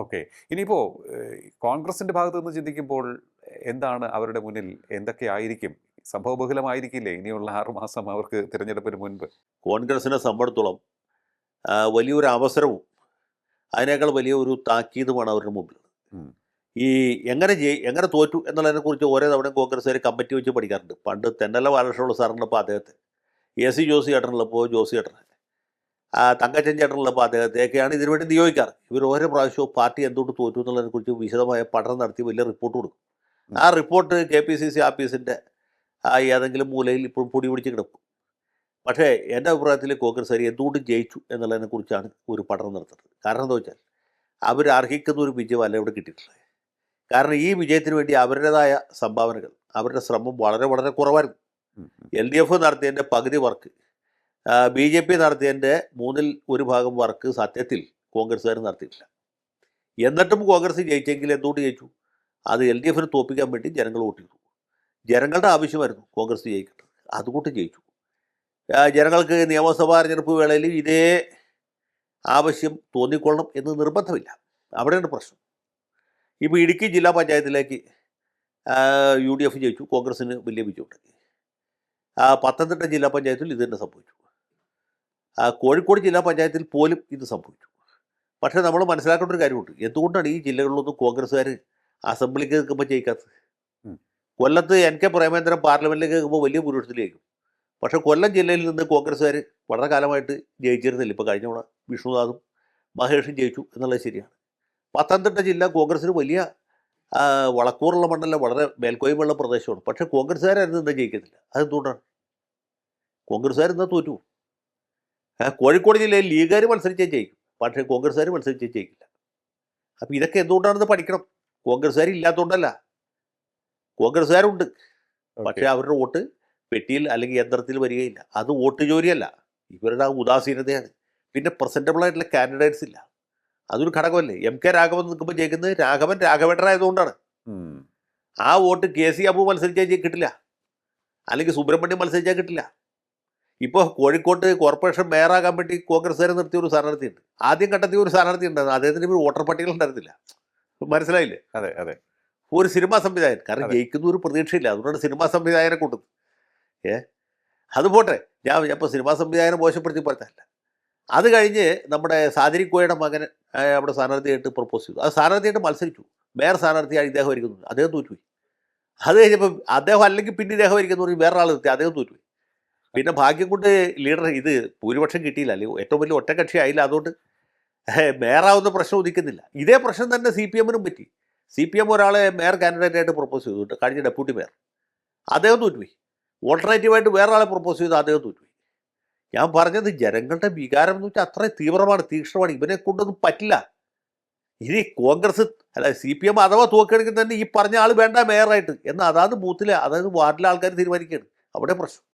Okay. ഇനിയിപ്പോൾ കോൺഗ്രസിന്റെ ഭാഗത്ത് നിന്ന് ചിന്തിക്കുമ്പോൾ എന്താണ് അവരുടെ മുന്നിൽ? എന്തൊക്കെ ആയിരിക്കും? സംഭവബഹുലമായിരിക്കില്ലേ ഇനിയുള്ള ആറുമാസം അവർക്ക് തിരഞ്ഞെടുപ്പിന് മുൻപ്. കോൺഗ്രസിനെ സംബന്ധിച്ചോളം വലിയൊരു അവസരവും അതിനേക്കാൾ വലിയ ഒരു താക്കീതുമാണ് അവരുടെ മുമ്പിൽ. ഈ എങ്ങനെ ജയി എങ്ങനെ തോറ്റു എന്നുള്ളതിനെ കുറിച്ച് ഓരോ തവണയും കോൺഗ്രസ്സുകാർ കമ്മിറ്റി വെച്ച് പഠിക്കാറുണ്ട്. പണ്ട് തെന്നല ബാലകൃഷ്ണനുള്ള സാറിനപ്പോൾ അദ്ദേഹത്തെ എ സി ജോസി ചേട്ടനുള്ളപ്പോൾ ജോസി ചേട്ടൻ ആ തങ്കച്ചൻ ചേട്ടനുള്ളപ്പോൾ അദ്ദേഹത്തെയൊക്കെയാണ് ഇതിനുവേണ്ടി നിയോഗിക്കാറ്. ഇവർ ഓരോ പ്രാവശ്യവും പാർട്ടി എന്തുകൊണ്ട് തോറ്റു എന്നുള്ളതിനെ കുറിച്ച് വിശദമായ പഠനം നടത്തി വലിയ റിപ്പോർട്ട് കൊടുക്കും. ആ report K P C C ആഫീസിന്റെ ഏതെങ്കിലും മൂലയിൽ ഇപ്പോഴും പൊടി പിടിച്ച് കിടക്കും. പക്ഷേ എന്റെ അഭിപ്രായത്തിൽ കോൺഗ്രസ് അരി എന്തുകൊണ്ട് ജയിച്ചു എന്നുള്ളതിനെ കുറിച്ചാണ് ഒരു പഠനം നടത്തുന്നത്. കാരണം എന്താ വെച്ചാൽ അവർ അർഹിക്കുന്ന ഒരു വിജയമല്ല ഇവിടെ കിട്ടിയിട്ടുള്ളത്. കാരണം ഈ വിജയത്തിന് വേണ്ടി അവരുടേതായ സംഭാവനകൾ അവരുടെ ശ്രമം വളരെ വളരെ കുറവായിരുന്നു. എൽ ഡി എഫ് നടത്തിയതിന്റെ പകുതി വർക്ക് ബി ജെ പി നടത്തിയതിന്റെ മൂന്നിൽ ഒരു ഭാഗം വർക്ക് സത്യത്തിൽ കോൺഗ്രസ്സുകാർ നടത്തിയിട്ടില്ല. എന്നിട്ടും കോൺഗ്രസ് ജയിച്ചെങ്കിൽ എന്തുകൊണ്ട് ജയിച്ചു? അത് എൽ ഡി എഫിന് തോപ്പിക്കാൻ വേണ്ടി ജനങ്ങൾ വോട്ട് ജനങ്ങളുടെ ആവശ്യമായിരുന്നു കോൺഗ്രസ് ജയിക്കേണ്ടത് അതുകൊണ്ട് ജയിച്ചു. ജനങ്ങൾക്ക് നിയമസഭാ തെരഞ്ഞെടുപ്പ് വേളയിൽ ഇതേ ആവശ്യം തോന്നിക്കൊള്ളണം എന്ന് നിർബന്ധമില്ല. അവിടെയാണ് പ്രശ്നം. ഇപ്പോൾ ഇടുക്കി ജില്ലാ പഞ്ചായത്തിലേക്ക് യു ഡി എഫ് ജയിച്ചു. കോൺഗ്രസ്സിന് വലിയ വിജയമുണ്ടായി പത്തനംതിട്ട ജില്ലാ പഞ്ചായത്തിൽ ഇത് തന്നെ സംഭവിച്ചു. കോഴിക്കോട് ജില്ലാ പഞ്ചായത്തിൽ പോലും ഇത് സംഭവിച്ചു. പക്ഷേ നമ്മൾ മനസ്സിലാക്കേണ്ട ഒരു കാര്യമുണ്ട്. എന്തുകൊണ്ടാണ് ഈ ജില്ലകളിലൊന്നും കോൺഗ്രസ്സുകാർ അസംബ്ലിക്ക് നിൽക്കുമ്പോൾ ജയിക്കാത്തത്? ഉം. കൊല്ലത്ത് എൻ കെ പ്രേമേന്ദ്രൻ പാർലമെന്റിലേക്ക് നിൽക്കുമ്പോൾ വലിയ ഭൂരിപക്ഷത്തിൽ ജയിക്കും പക്ഷേ കൊല്ലം ജില്ലയിൽ നിന്ന് കോൺഗ്രസ്സുകാർ വളരെ കാലമായിട്ട് ജയിച്ചിരുന്നില്ല. ഇപ്പോൾ കഴിഞ്ഞ തവണ വിഷ്ണുനാഥും മഹേഷും ജയിച്ചു എന്നുള്ളത് ശരിയാണ്. പത്തനംതിട്ട ജില്ല കോൺഗ്രസ്സിന് വലിയ വളക്കൂറുള്ള മണ്ഡലം വളരെ മേൽക്കോയ്മുള്ള പ്രദേശമാണ്. പക്ഷേ കോൺഗ്രസ്സുകാരായിരുന്നു ഇന്ന് ജയിക്കുന്നില്ല? അതെന്തുകൊണ്ടാണ്? കോൺഗ്രസ്സുകാർ ഇന്ന് തോറ്റു? കോഴിക്കോട് ജില്ലയിൽ ലീഗുകാർ മത്സരിച്ചേ ജയിക്കും. പക്ഷേ കോൺഗ്രസ്സുകാർ മത്സരിച്ചേ ജയിക്കില്ല. അപ്പോൾ ഇതൊക്കെ എന്തുകൊണ്ടാണെന്ന് പഠിക്കണം. കോൺഗ്രസ്സുകാർ ഇല്ലാത്തതുകൊണ്ടല്ല കോൺഗ്രസ്സുകാരുണ്ട്. പക്ഷേ അവരുടെ വോട്ട് പെട്ടിയിൽ അല്ലെങ്കിൽ യന്ത്രത്തിൽ വരികയില്ല. അത് വോട്ട് ജോലിയല്ല. ഇവരുടെ ആ ഉദാസീനതയാണ്. പിന്നെ പ്രസന്റബിൾ ആയിട്ടുള്ള കാൻഡിഡേറ്റ്സ് ഇല്ല. അതൊരു ഘടകമല്ലേ? എം കെ രാഘവൻ നിൽക്കുമ്പോൾ ജയിക്കുന്നത് രാഘവൻ രാഘവേട്ടനായതുകൊണ്ടാണ്. ആ വോട്ട് കെ സി അബു മത്സരിച്ചാൽ കിട്ടില്ല. അല്ലെങ്കിൽ സുബ്രഹ്മണ്യം മത്സരിച്ചാൽ കിട്ടില്ല. ഇപ്പോൾ കോഴിക്കോട്ട് കോർപ്പറേഷൻ മേയറാകാൻ വേണ്ടി കോൺഗ്രസ്സുകാരെ നിർത്തിയ ഒരു സ്ഥാനാർത്ഥിയുണ്ട് ആദ്യം ഘട്ടത്തിൽ ഒരു സ്ഥാനാർത്ഥി ഉണ്ടായിരുന്നു അദ്ദേഹത്തിന് ഇപ്പോൾ വോട്ടർ പട്ടികയിൽ ഉണ്ടായിരുന്നില്ല. മനസ്സിലായില്ലേ? അതെ അതെ. ഒരു സിനിമാ സംവിധായകൻ. കാരണം ജയിക്കുന്ന ഒരു പ്രതീക്ഷയില്ല. അതുകൊണ്ടാണ് സിനിമാ സംവിധായകനെ കൂട്ടുന്നത് ഏ? അത് പോട്ടെ. ഞാൻ ഇപ്പോൾ സിനിമാ സംവിധായകനെ മോശപ്പെടുത്തി പറഞ്ഞല്ല അത് കഴിഞ്ഞ് നമ്മുടെ സാദിരിക്കോയുടെ മകൻ ആ, അവിടെ സ്ഥാനാർത്ഥിയായിട്ട് പ്രപ്പോസ് ചെയ്തു. അത് സ്ഥാനാർത്ഥിയായിട്ട് മത്സരിച്ചു. മേയർ സ്ഥാനാർത്ഥിയായി ഇദ്ദേഹം ഇരിക്കുന്നു അദ്ദേഹം തോറ്റുപോയി. അത് കഴിഞ്ഞപ്പോൾ അദ്ദേഹം അല്ലെങ്കിൽ പിന്നെ ഇദ്ദേഹം ഇരിക്കുന്നു പറഞ്ഞ് വേറെ ആൾ നിർത്തി. അദ്ദേഹം തോറ്റുപോയി. പിന്നെ ഭാഗ്യം കൊണ്ട് ലീഡർ ഇത് ഭൂരിപക്ഷം കിട്ടിയില്ല. അല്ലെങ്കിൽ ഏറ്റവും വലിയ ഒറ്റകക്ഷി ആയില്ല അതുകൊണ്ട്. മേയറാവുന്ന പ്രശ്നം ഉദിക്കുന്നില്ല. ഇതേ പ്രശ്നം തന്നെ സി പി എമ്മിനും പറ്റി. സി പി എം ഒരാളെ മേയർ കാൻഡിഡേറ്റ് ആയിട്ട് പ്രപ്പോസ് ചെയ്തു കഴിഞ്ഞ ഡെപ്യൂട്ടി മേയർ അദ്ദേഹം തോറ്റുപോയി. ഓൾട്ടർനേറ്റീവായിട്ട് വേറെ ആളെ പ്രപ്പോസ് ചെയ്തു അദ്ദേഹം തോറ്റുപോയി. ഞാൻ പറഞ്ഞത് ജനങ്ങളുടെ വികാരം എന്ന് വെച്ചാൽ അത്രയും തീവ്രമാണ് തീക്ഷ്ണമാണ്. ഇവനെ കൊണ്ടൊന്നും പറ്റില്ല. ഇനി കോൺഗ്രസ് അല്ല സി പി എം അഥവാ തോക്കുകയാണെങ്കിൽ തന്നെ ഈ പറഞ്ഞ ആൾ വേണ്ട മേയറായിട്ട് എന്നാൽ അതാത് ബൂത്തിലെ അതായത് വാർഡിലെ ആൾക്കാർ തീരുമാനിക്കുകയാണ്. അവിടെ പ്രശ്നം.